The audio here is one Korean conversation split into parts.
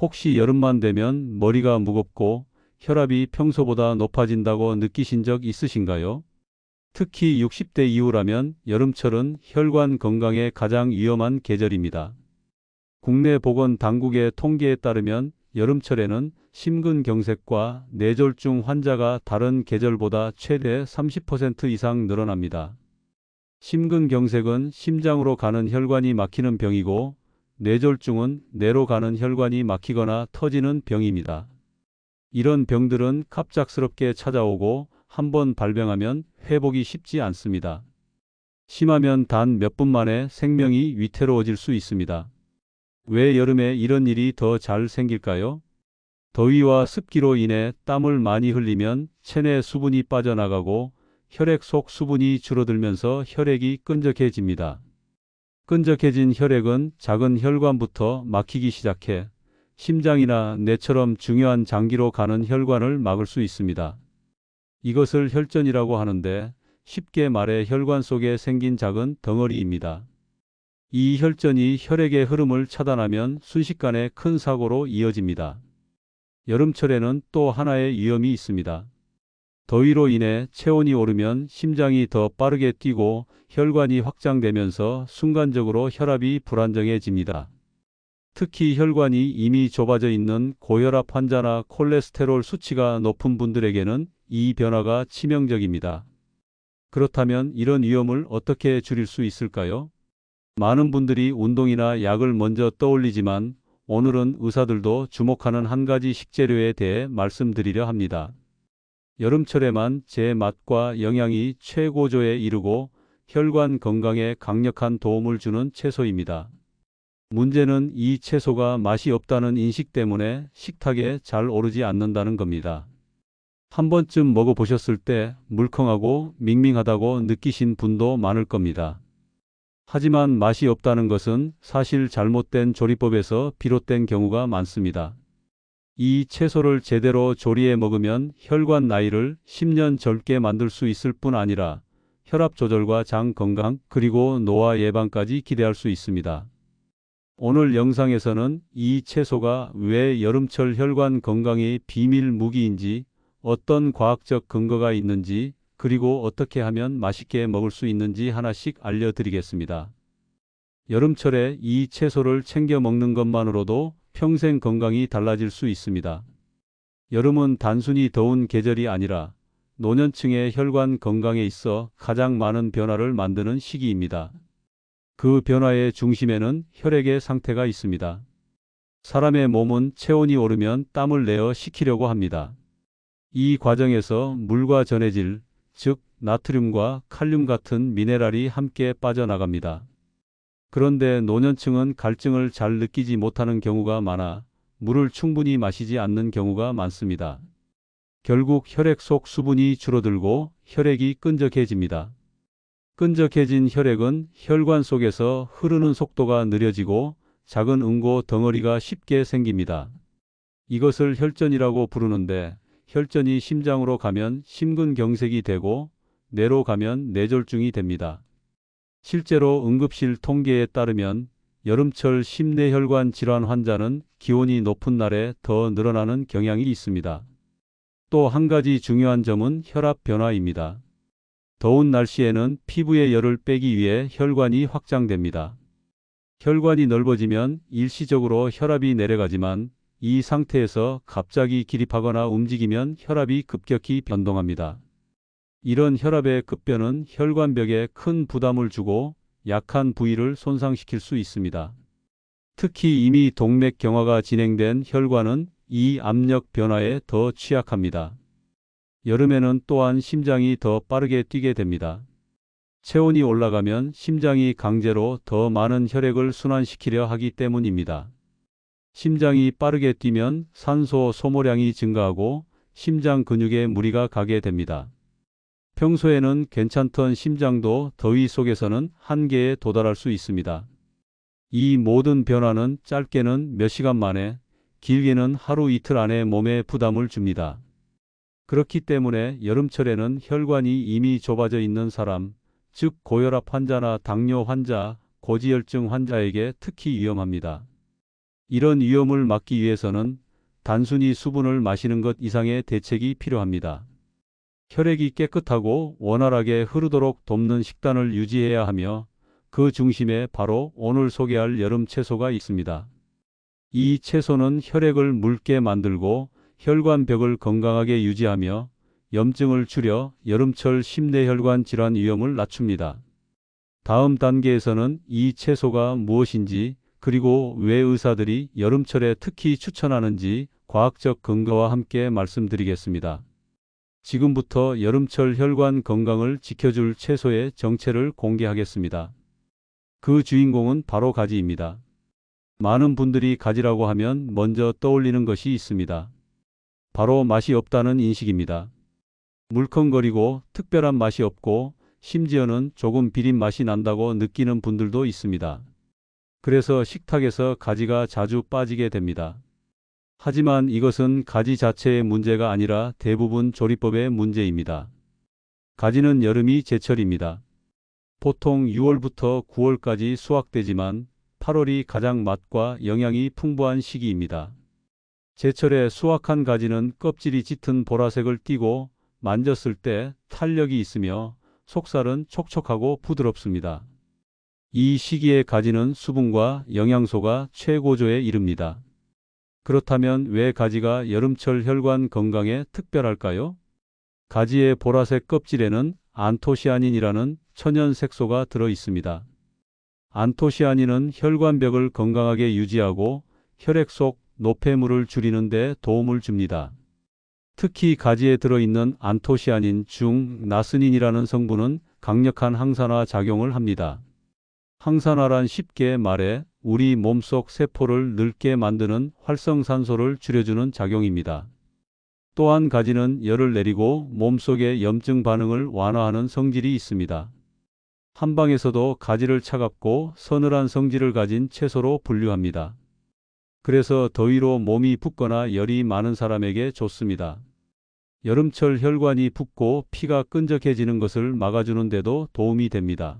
혹시 여름만 되면 머리가 무겁고 혈압이 평소보다 높아진다고 느끼신 적 있으신가요? 특히 60대 이후라면 여름철은 혈관 건강에 가장 위험한 계절입니다. 국내 보건 당국의 통계에 따르면 여름철에는 심근경색과 뇌졸중 환자가 다른 계절보다 최대 30% 이상 늘어납니다. 심근경색은 심장으로 가는 혈관이 막히는 병이고 뇌졸중은 뇌로 가는 혈관이 막히거나 터지는 병입니다. 이런 병들은 갑작스럽게 찾아오고 한번 발병하면 회복이 쉽지 않습니다. 심하면 단 몇 분 만에 생명이 위태로워질 수 있습니다. 왜 여름에 이런 일이 더 잘 생길까요? 더위와 습기로 인해 땀을 많이 흘리면 체내 수분이 빠져나가고 혈액 속 수분이 줄어들면서 혈액이 끈적해집니다. 끈적해진 혈액은 작은 혈관부터 막히기 시작해 심장이나 뇌처럼 중요한 장기로 가는 혈관을 막을 수 있습니다. 이것을 혈전이라고 하는데 쉽게 말해 혈관 속에 생긴 작은 덩어리입니다. 이 혈전이 혈액의 흐름을 차단하면 순식간에 큰 사고로 이어집니다. 여름철에는 또 하나의 위험이 있습니다. 더위로 인해 체온이 오르면 심장이 더 빠르게 뛰고 혈관이 확장되면서 순간적으로 혈압이 불안정해집니다. 특히 혈관이 이미 좁아져 있는 고혈압 환자나 콜레스테롤 수치가 높은 분들에게는 이 변화가 치명적입니다. 그렇다면 이런 위험을 어떻게 줄일 수 있을까요? 많은 분들이 운동이나 약을 먼저 떠올리지만 오늘은 의사들도 주목하는 한 가지 식재료에 대해 말씀드리려 합니다. 여름철에만 제 맛과 영양이 최고조에 이르고 혈관 건강에 강력한 도움을 주는 채소입니다. 문제는 이 채소가 맛이 없다는 인식 때문에 식탁에 잘 오르지 않는다는 겁니다. 한 번쯤 먹어보셨을 때 물컹하고 밍밍하다고 느끼신 분도 많을 겁니다. 하지만 맛이 없다는 것은 사실 잘못된 조리법에서 비롯된 경우가 많습니다. 이 채소를 제대로 조리해 먹으면 혈관 나이를 10년 젊게 만들 수 있을 뿐 아니라 혈압 조절과 장 건강 그리고 노화 예방까지 기대할 수 있습니다. 오늘 영상에서는 이 채소가 왜 여름철 혈관 건강의 비밀 무기인지 어떤 과학적 근거가 있는지 그리고 어떻게 하면 맛있게 먹을 수 있는지 하나씩 알려드리겠습니다. 여름철에 이 채소를 챙겨 먹는 것만으로도 평생 건강이 달라질 수 있습니다. 여름은 단순히 더운 계절이 아니라 노년층의 혈관 건강에 있어 가장 많은 변화를 만드는 시기입니다. 그 변화의 중심에는 혈액의 상태가 있습니다. 사람의 몸은 체온이 오르면 땀을 내어 식히려고 합니다. 이 과정에서 물과 전해질, 즉 나트륨과 칼륨 같은 미네랄이 함께 빠져나갑니다. 그런데 노년층은 갈증을 잘 느끼지 못하는 경우가 많아 물을 충분히 마시지 않는 경우가 많습니다. 결국 혈액 속 수분이 줄어들고 혈액이 끈적해집니다. 끈적해진 혈액은 혈관 속에서 흐르는 속도가 느려지고 작은 응고 덩어리가 쉽게 생깁니다. 이것을 혈전이라고 부르는데 혈전이 심장으로 가면 심근경색이 되고 뇌로 가면 뇌졸중이 됩니다. 실제로 응급실 통계에 따르면 여름철 심내혈관 질환 환자는 기온이 높은 날에 더 늘어나는 경향이 있습니다. 또 한 가지 중요한 점은 혈압 변화입니다. 더운 날씨에는 피부의 열을 빼기 위해 혈관이 확장됩니다. 혈관이 넓어지면 일시적으로 혈압이 내려가지만 이 상태에서 갑자기 기립하거나 움직이면 혈압이 급격히 변동합니다. 이런 혈압의 급변은 혈관벽에 큰 부담을 주고 약한 부위를 손상시킬 수 있습니다. 특히 이미 동맥 경화가 진행된 혈관은 이 압력 변화에 더 취약합니다. 여름에는 또한 심장이 더 빠르게 뛰게 됩니다. 체온이 올라가면 심장이 강제로 더 많은 혈액을 순환시키려 하기 때문입니다. 심장이 빠르게 뛰면 산소 소모량이 증가하고 심장 근육에 무리가 가게 됩니다. 평소에는 괜찮던 심장도 더위 속에서는 한계에 도달할 수 있습니다. 이 모든 변화는 짧게는 몇 시간 만에, 길게는 하루 이틀 안에 몸에 부담을 줍니다. 그렇기 때문에 여름철에는 혈관이 이미 좁아져 있는 사람, 즉 고혈압 환자나 당뇨 환자, 고지혈증 환자에게 특히 위험합니다. 이런 위험을 막기 위해서는 단순히 수분을 마시는 것 이상의 대책이 필요합니다. 혈액이 깨끗하고 원활하게 흐르도록 돕는 식단을 유지해야 하며 그 중심에 바로 오늘 소개할 여름 채소가 있습니다. 이 채소는 혈액을 묽게 만들고 혈관벽을 건강하게 유지하며 염증을 줄여 여름철 심내혈관 질환 위험을 낮춥니다. 다음 단계에서는 이 채소가 무엇인지 그리고 왜 의사들이 여름철에 특히 추천하는지 과학적 근거와 함께 말씀드리겠습니다. 지금부터 여름철 혈관 건강을 지켜줄 채소의 정체를 공개하겠습니다. 그 주인공은 바로 가지입니다. 많은 분들이 가지라고 하면 먼저 떠올리는 것이 있습니다. 바로 맛이 없다는 인식입니다. 물컹거리고 특별한 맛이 없고 심지어는 조금 비린 맛이 난다고 느끼는 분들도 있습니다. 그래서 식탁에서 가지가 자주 빠지게 됩니다. 하지만 이것은 가지 자체의 문제가 아니라 대부분 조리법의 문제입니다. 가지는 여름이 제철입니다. 보통 6월부터 9월까지 수확되지만 8월이 가장 맛과 영양이 풍부한 시기입니다. 제철에 수확한 가지는 껍질이 짙은 보라색을 띠고 만졌을 때 탄력이 있으며 속살은 촉촉하고 부드럽습니다. 이 시기의 가지는 수분과 영양소가 최고조에 이릅니다. 그렇다면 왜 가지가 여름철 혈관 건강에 특별할까요? 가지의 보라색 껍질에는 안토시아닌이라는 천연 색소가 들어 있습니다. 안토시아닌은 혈관벽을 건강하게 유지하고 혈액 속 노폐물을 줄이는 데 도움을 줍니다. 특히 가지에 들어있는 안토시아닌 중 나스닌이라는 성분은 강력한 항산화 작용을 합니다. 항산화란 쉽게 말해 우리 몸속 세포를 늙게 만드는 활성산소를 줄여주는 작용입니다. 또한 가지는 열을 내리고 몸속의 염증 반응을 완화하는 성질이 있습니다. 한방에서도 가지를 차갑고 서늘한 성질을 가진 채소로 분류합니다. 그래서 더위로 몸이 붓거나 열이 많은 사람에게 좋습니다. 여름철 혈관이 붓고 피가 끈적해지는 것을 막아주는 데도 도움이 됩니다.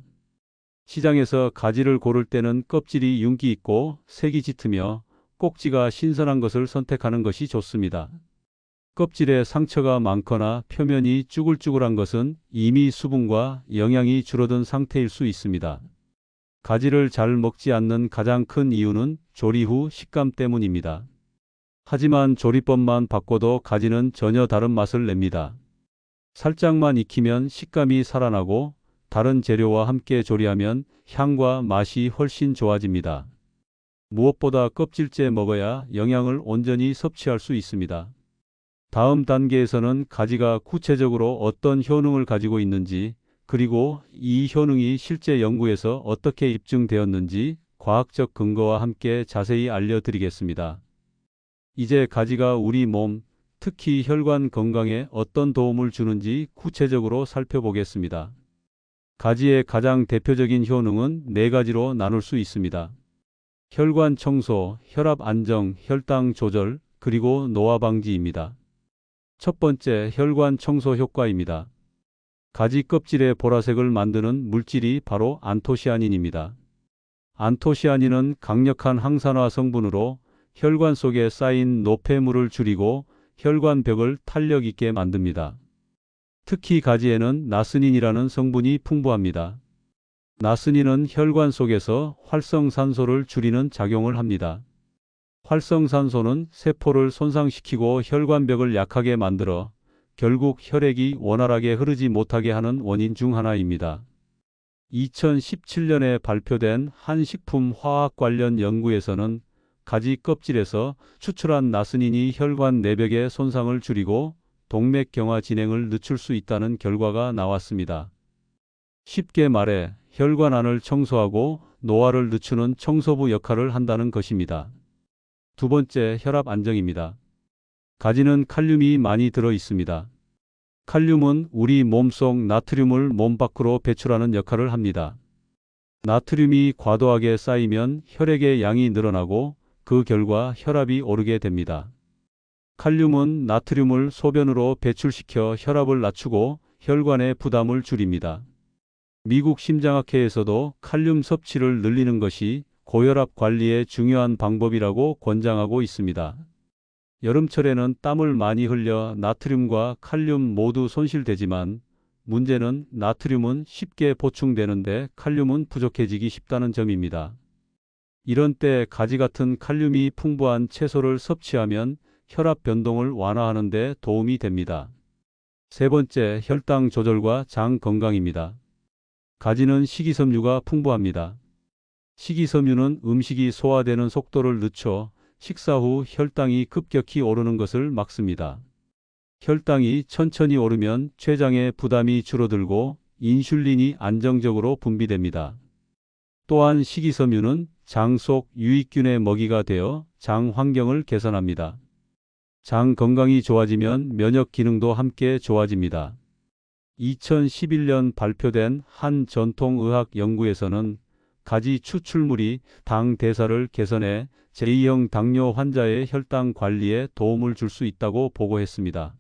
시장에서 가지를 고를 때는 껍질이 윤기 있고 색이 짙으며 꼭지가 신선한 것을 선택하는 것이 좋습니다. 껍질에 상처가 많거나 표면이 쭈글쭈글한 것은 이미 수분과 영양이 줄어든 상태일 수 있습니다. 가지를 잘 먹지 않는 가장 큰 이유는 조리 후 식감 때문입니다. 하지만 조리법만 바꿔도 가지는 전혀 다른 맛을 냅니다. 살짝만 익히면 식감이 살아나고 다른 재료와 함께 조리하면 향과 맛이 훨씬 좋아집니다. 무엇보다 껍질째 먹어야 영양을 온전히 섭취할 수 있습니다. 다음 단계에서는 가지가 구체적으로 어떤 효능을 가지고 있는지 그리고 이 효능이 실제 연구에서 어떻게 입증되었는지 과학적 근거와 함께 자세히 알려드리겠습니다. 이제 가지가 우리 몸, 특히 혈관 건강에 어떤 도움을 주는지 구체적으로 살펴보겠습니다. 가지의 가장 대표적인 효능은 네 가지로 나눌 수 있습니다. 혈관 청소, 혈압 안정, 혈당 조절, 그리고 노화 방지입니다. 첫 번째 혈관 청소 효과입니다. 가지 껍질의 보라색을 만드는 물질이 바로 안토시아닌입니다. 안토시아닌은 강력한 항산화 성분으로 혈관 속에 쌓인 노폐물을 줄이고 혈관벽을 탄력 있게 만듭니다. 특히 가지에는 나스닌이라는 성분이 풍부합니다. 나스닌은 혈관 속에서 활성산소를 줄이는 작용을 합니다. 활성산소는 세포를 손상시키고 혈관벽을 약하게 만들어 결국 혈액이 원활하게 흐르지 못하게 하는 원인 중 하나입니다. 2017년에 발표된 한 식품 화학 관련 연구에서는 가지 껍질에서 추출한 나스닌이 혈관 내벽의 손상을 줄이고 동맥경화 진행을 늦출 수 있다는 결과가 나왔습니다. 쉽게 말해 혈관 안을 청소하고 노화를 늦추는 청소부 역할을 한다는 것입니다. 두 번째 혈압 안정입니다. 가지는 칼륨이 많이 들어 있습니다. 칼륨은 우리 몸속 나트륨을 몸 밖으로 배출하는 역할을 합니다. 나트륨이 과도하게 쌓이면 혈액의 양이 늘어나고 그 결과 혈압이 오르게 됩니다. 칼륨은 나트륨을 소변으로 배출시켜 혈압을 낮추고 혈관의 부담을 줄입니다. 미국 심장학회에서도 칼륨 섭취를 늘리는 것이 고혈압 관리에 중요한 방법이라고 권장하고 있습니다. 여름철에는 땀을 많이 흘려 나트륨과 칼륨 모두 손실되지만 문제는 나트륨은 쉽게 보충되는데 칼륨은 부족해지기 쉽다는 점입니다. 이런 때 가지 같은 칼륨이 풍부한 채소를 섭취하면 혈압 변동을 완화하는 데 도움이 됩니다. 세 번째, 혈당 조절과 장 건강입니다. 가지는 식이섬유가 풍부합니다. 식이섬유는 음식이 소화되는 속도를 늦춰 식사 후 혈당이 급격히 오르는 것을 막습니다. 혈당이 천천히 오르면 췌장의 부담이 줄어들고 인슐린이 안정적으로 분비됩니다. 또한 식이섬유는 장 속 유익균의 먹이가 되어 장 환경을 개선합니다. 장 건강이 좋아지면 면역 기능도 함께 좋아집니다. 2011년 발표된 한 전통의학 연구에서는 가지 추출물이 당 대사를 개선해 제2형 당뇨 환자의 혈당 관리에 도움을 줄 수 있다고 보고했습니다.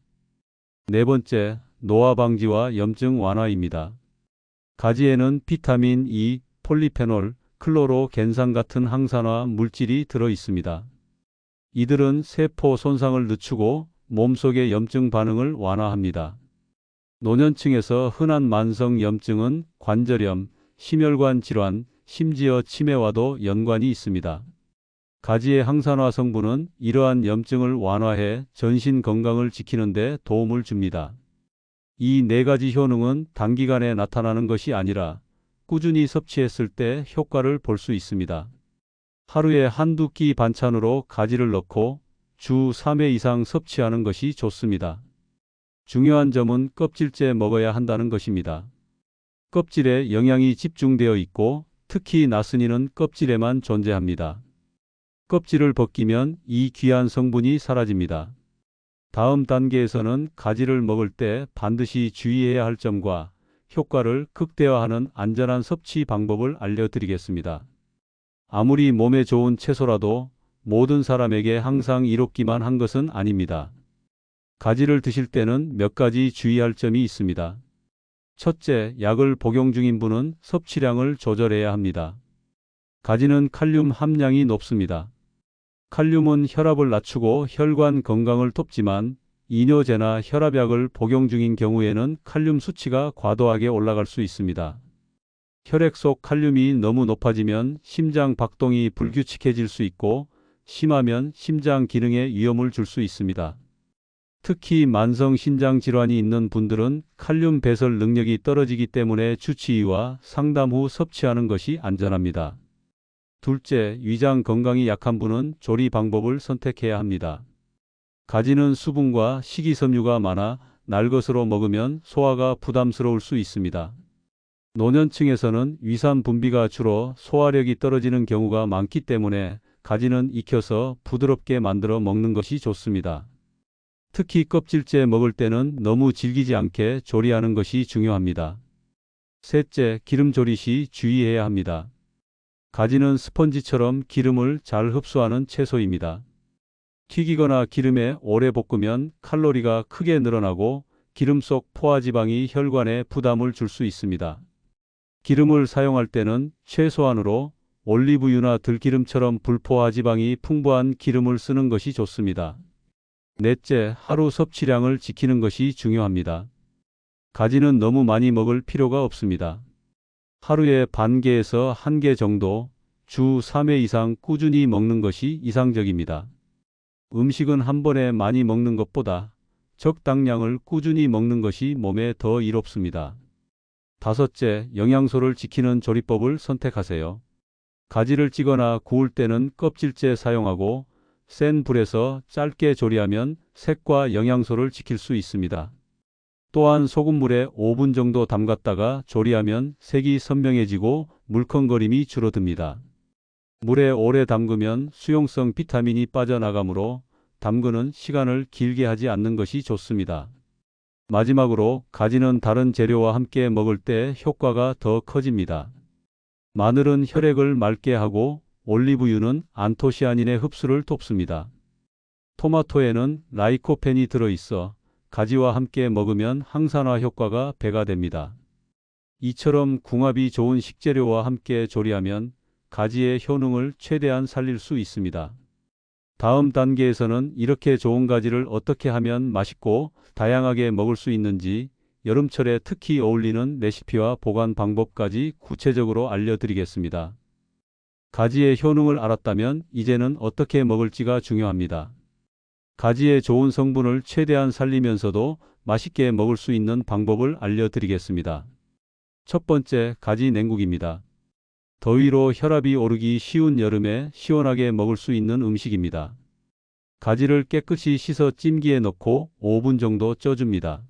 네 번째, 노화 방지와 염증 완화입니다. 가지에는 비타민 E, 폴리페놀, 클로로겐산 같은 항산화 물질이 들어 있습니다. 이들은 세포 손상을 늦추고 몸속의 염증 반응을 완화합니다. 노년층에서 흔한 만성 염증은 관절염, 심혈관 질환, 심지어 치매와도 연관이 있습니다. 가지의 항산화 성분은 이러한 염증을 완화해 전신 건강을 지키는 데 도움을 줍니다. 이 네 가지 효능은 단기간에 나타나는 것이 아니라 꾸준히 섭취했을 때 효과를 볼 수 있습니다. 하루에 한두 끼 반찬으로 가지를 넣고 주 3회 이상 섭취하는 것이 좋습니다. 중요한 점은 껍질째 먹어야 한다는 것입니다. 껍질에 영양이 집중되어 있고 특히 나스니는 껍질에만 존재합니다. 껍질을 벗기면 이 귀한 성분이 사라집니다. 다음 단계에서는 가지를 먹을 때 반드시 주의해야 할 점과 효과를 극대화하는 안전한 섭취 방법을 알려드리겠습니다. 아무리 몸에 좋은 채소라도 모든 사람에게 항상 이롭기만 한 것은 아닙니다. 가지를 드실 때는 몇 가지 주의할 점이 있습니다. 첫째, 약을 복용 중인 분은 섭취량을 조절해야 합니다. 가지는 칼륨 함량이 높습니다. 칼륨은 혈압을 낮추고 혈관 건강을 돕지만 이뇨제나 혈압약을 복용 중인 경우에는 칼륨 수치가 과도하게 올라갈 수 있습니다. 혈액 속 칼륨이 너무 높아지면 심장 박동이 불규칙해질 수 있고 심하면 심장 기능에 위험을 줄 수 있습니다. 특히 만성 신장 질환이 있는 분들은 칼륨 배설 능력이 떨어지기 때문에 주치의와 상담 후 섭취하는 것이 안전합니다. 둘째, 위장 건강이 약한 분은 조리 방법을 선택해야 합니다. 가지는 수분과 식이섬유가 많아 날 것으로 먹으면 소화가 부담스러울 수 있습니다. 노년층에서는 위산 분비가 줄어 소화력이 떨어지는 경우가 많기 때문에 가지는 익혀서 부드럽게 만들어 먹는 것이 좋습니다. 특히 껍질째 먹을 때는 너무 질기지 않게 조리하는 것이 중요합니다. 셋째, 기름 조리 시 주의해야 합니다. 가지는 스펀지처럼 기름을 잘 흡수하는 채소입니다. 튀기거나 기름에 오래 볶으면 칼로리가 크게 늘어나고 기름 속 포화지방이 혈관에 부담을 줄 수 있습니다. 기름을 사용할 때는 최소한으로 올리브유나 들기름처럼 불포화 지방이 풍부한 기름을 쓰는 것이 좋습니다. 넷째, 하루 섭취량을 지키는 것이 중요합니다. 가지는 너무 많이 먹을 필요가 없습니다. 하루에 반 개에서 한 개 정도 주 3회 이상 꾸준히 먹는 것이 이상적입니다. 음식은 한 번에 많이 먹는 것보다 적당량을 꾸준히 먹는 것이 몸에 더 이롭습니다. 다섯째, 영양소를 지키는 조리법을 선택하세요. 가지를 찌거나 구울 때는 껍질째 사용하고 센 불에서 짧게 조리하면 색과 영양소를 지킬 수 있습니다. 또한 소금물에 5분 정도 담갔다가 조리하면 색이 선명해지고 물컹거림이 줄어듭니다. 물에 오래 담그면 수용성 비타민이 빠져나가므로 담그는 시간을 길게 하지 않는 것이 좋습니다. 마지막으로 가지는 다른 재료와 함께 먹을 때 효과가 더 커집니다. 마늘은 혈액을 맑게 하고 올리브유는 안토시아닌의 흡수를 돕습니다. 토마토에는 라이코펜이 들어있어 가지와 함께 먹으면 항산화 효과가 배가 됩니다. 이처럼 궁합이 좋은 식재료와 함께 조리하면 가지의 효능을 최대한 살릴 수 있습니다. 다음 단계에서는 이렇게 좋은 가지를 어떻게 하면 맛있고 다양하게 먹을 수 있는지 여름철에 특히 어울리는 레시피와 보관 방법까지 구체적으로 알려드리겠습니다. 가지의 효능을 알았다면 이제는 어떻게 먹을지가 중요합니다. 가지의 좋은 성분을 최대한 살리면서도 맛있게 먹을 수 있는 방법을 알려드리겠습니다. 첫 번째, 가지 냉국입니다. 더위로 혈압이 오르기 쉬운 여름에 시원하게 먹을 수 있는 음식입니다. 가지를 깨끗이 씻어 찜기에 넣고 5분 정도 쪄줍니다.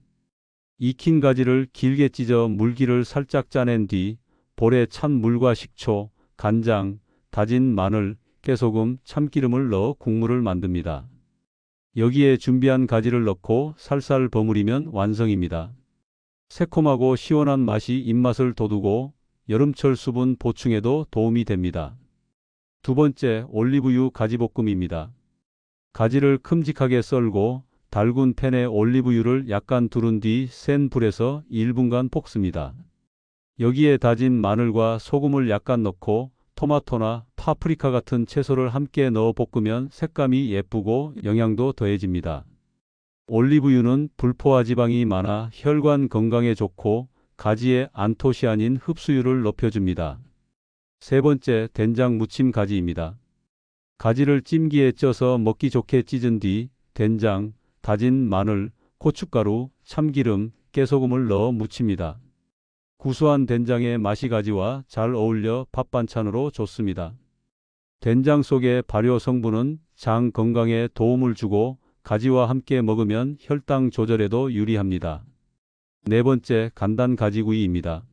익힌 가지를 길게 찢어 물기를 살짝 짜낸 뒤 볼에 찬 물과 식초, 간장, 다진 마늘, 깨소금, 참기름을 넣어 국물을 만듭니다. 여기에 준비한 가지를 넣고 살살 버무리면 완성입니다. 새콤하고 시원한 맛이 입맛을 돋우고 여름철 수분 보충에도 도움이 됩니다. 두 번째, 올리브유 가지볶음입니다. 가지를 큼직하게 썰고 달군 팬에 올리브유를 약간 두른 뒤 센 불에서 1분간 볶습니다. 여기에 다진 마늘과 소금을 약간 넣고 토마토나 파프리카 같은 채소를 함께 넣어 볶으면 색감이 예쁘고 영양도 더해집니다. 올리브유는 불포화 지방이 많아 혈관 건강에 좋고 가지의 안토시아닌 흡수율을 높여줍니다. 세 번째, 된장 무침 가지입니다. 가지를 찜기에 쪄서 먹기 좋게 찢은 뒤 된장, 다진 마늘, 고춧가루, 참기름, 깨소금을 넣어 무칩니다. 구수한 된장의 맛이 가지와 잘 어울려 밥 반찬으로 좋습니다. 된장 속의 발효 성분은 장 건강에 도움을 주고 가지와 함께 먹으면 혈당 조절에도 유리합니다. 네 번째, 간단 가지구이입니다.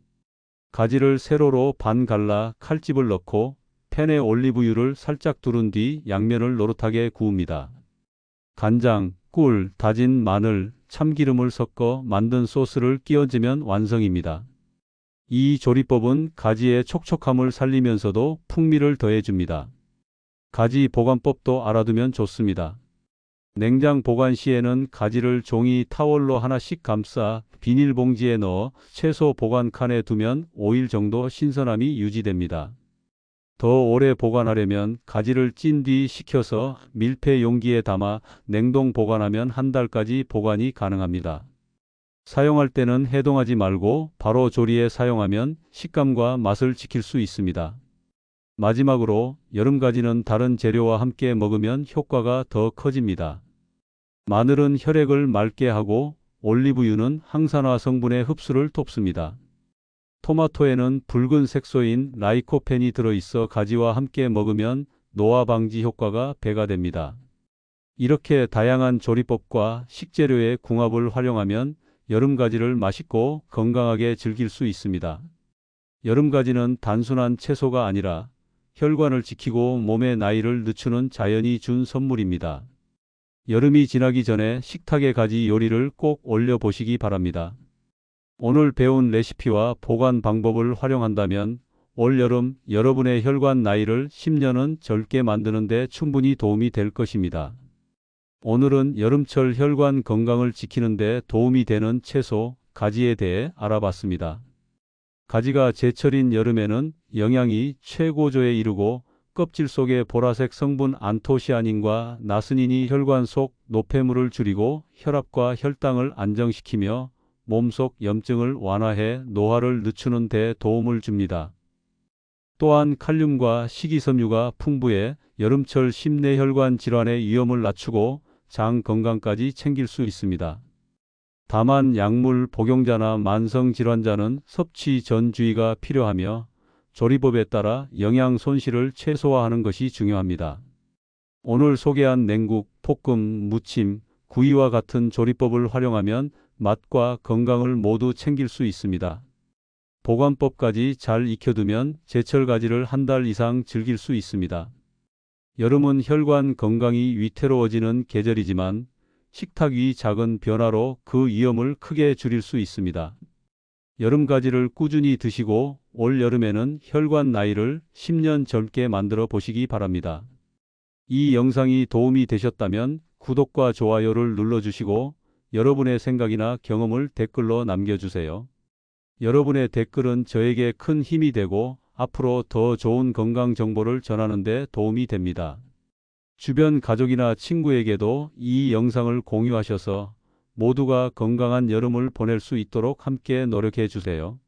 가지를 세로로 반 갈라 칼집을 넣고 팬에 올리브유를 살짝 두른 뒤 양면을 노릇하게 구웁니다. 간장, 꿀, 다진 마늘, 참기름을 섞어 만든 소스를 끼얹으면 완성입니다. 이 조리법은 가지의 촉촉함을 살리면서도 풍미를 더해줍니다. 가지 보관법도 알아두면 좋습니다. 냉장 보관 시에는 가지를 종이 타월로 하나씩 감싸 비닐봉지에 넣어 채소 보관 칸에 두면 5일 정도 신선함이 유지됩니다. 더 오래 보관하려면 가지를 찐 뒤 식혀서 밀폐 용기에 담아 냉동 보관하면 한 달까지 보관이 가능합니다. 사용할 때는 해동하지 말고 바로 조리에 사용하면 식감과 맛을 지킬 수 있습니다. 마지막으로 여름가지는 다른 재료와 함께 먹으면 효과가 더 커집니다. 마늘은 혈액을 맑게 하고 올리브유는 항산화 성분의 흡수를 돕습니다. 토마토에는 붉은 색소인 라이코펜이 들어있어 가지와 함께 먹으면 노화 방지 효과가 배가 됩니다. 이렇게 다양한 조리법과 식재료의 궁합을 활용하면 여름가지를 맛있고 건강하게 즐길 수 있습니다. 여름가지는 단순한 채소가 아니라 혈관을 지키고 몸의 나이를 늦추는 자연이 준 선물입니다. 여름이 지나기 전에 식탁에 가지 요리를 꼭 올려보시기 바랍니다. 오늘 배운 레시피와 보관 방법을 활용한다면 올여름 여러분의 혈관 나이를 10년은 젊게 만드는 데 충분히 도움이 될 것입니다. 오늘은 여름철 혈관 건강을 지키는 데 도움이 되는 채소, 가지에 대해 알아봤습니다. 가지가 제철인 여름에는 영양이 최고조에 이르고 껍질 속의 보라색 성분 안토시아닌과 나스닌이 혈관 속 노폐물을 줄이고 혈압과 혈당을 안정시키며 몸속 염증을 완화해 노화를 늦추는 데 도움을 줍니다. 또한 칼륨과 식이섬유가 풍부해 여름철 심내혈관 질환의 위험을 낮추고 장 건강까지 챙길 수 있습니다. 다만 약물 복용자나 만성 질환자는 섭취 전 주의가 필요하며 조리법에 따라 영양 손실을 최소화하는 것이 중요합니다. 오늘 소개한 냉국, 볶음, 무침, 구이와 같은 조리법을 활용하면 맛과 건강을 모두 챙길 수 있습니다. 보관법까지 잘 익혀두면 제철 가지를 한 달 이상 즐길 수 있습니다. 여름은 혈관 건강이 위태로워지는 계절이지만 식탁 위 작은 변화로 그 위험을 크게 줄일 수 있습니다. 여름가지를 꾸준히 드시고 올 여름에는 혈관 나이를 10년 젊게 만들어 보시기 바랍니다. 이 영상이 도움이 되셨다면 구독과 좋아요를 눌러주시고 여러분의 생각이나 경험을 댓글로 남겨주세요. 여러분의 댓글은 저에게 큰 힘이 되고 앞으로 더 좋은 건강 정보를 전하는 데 도움이 됩니다. 주변 가족이나 친구에게도 이 영상을 공유하셔서 모두가 건강한 여름을 보낼 수 있도록 함께 노력해 주세요.